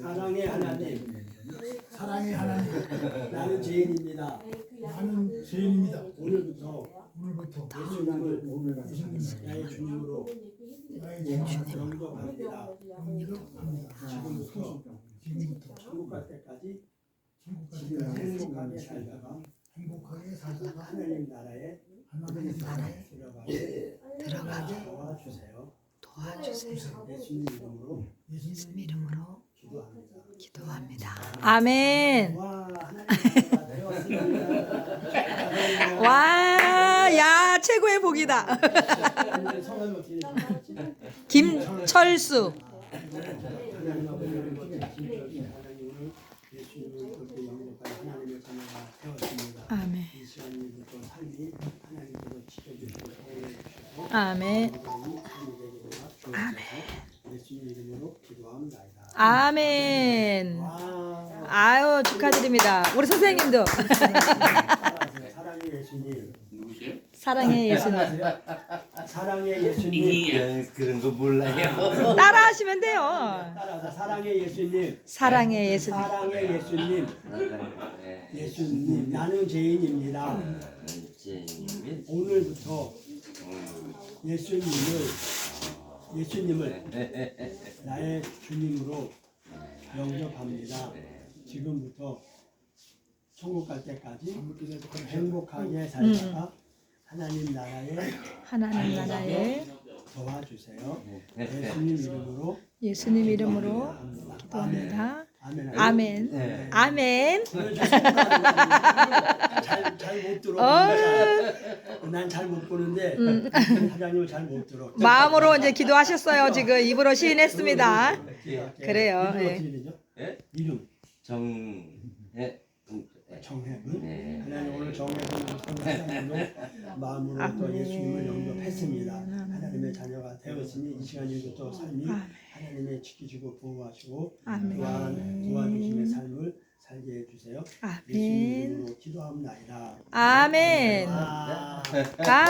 사랑의 하나님, 사랑의 하나님, 사랑의 하나님, 나는 죄인입니다. 나는 죄인입니다. 오늘부터 오늘부터 예수님을 나의 주님으로 영접합니다. 용서합니다. 지금부터 지금부터 천국 갈 때까지 행복하게 살다가 행복하게 살다가 하나님 나라에 하나님의 나라에 들어가게 도와주세요. 도와주세요. 예수님 이름으로 예수님 이름으로 기도합니다. 기도합니다. 아멘. 와야 최고의 복이다. 김철수. 아멘. 아멘. 아멘. 아멘. 와. 아유 축하드립니다. 우리 선생님도 사랑의 예수님. 사랑해 예수님. 사랑의 예수님. 이 그런 거 몰라요. 따라하시면 돼요. 따라서 사랑의 예수님. 사랑해 예수님. 사랑의 예수님. 네. 예수님. 나는 죄인입니다. 오늘부터 예수님을 예수님을 나의 주님으로 영접합니다. 지금부터 천국 갈 때까지 행복하게 살다가 하나님 나라에 하나님 나라에 도와주세요. 예수님 이름으로 예수님 이름으로 합니다. 기도합니다. 아멘. 아멘. 네. 아멘. 잘 못 들어. 어. 난 잘 못 보는데 사장님은 잘 못 들어. 마음으로 이제 기도하셨어요. 지금 입으로 시인했습니다. 그래요. 이름 예. 어떻게 되죠? 예? 이름 정해 정혜분. 네. 하나님 오늘 정혜분 사장님도 마음으로 또 예수님을 영접했습니다. 하나님의 자녀가 되었으니 이 시간부터 삶이 하나님의 지키시고 보호하시고 아멘. 또한 도와주심의 삶을 살게 해주세요. 예수님 아멘. 이름으로 기도합니다. 아멘. 아. 감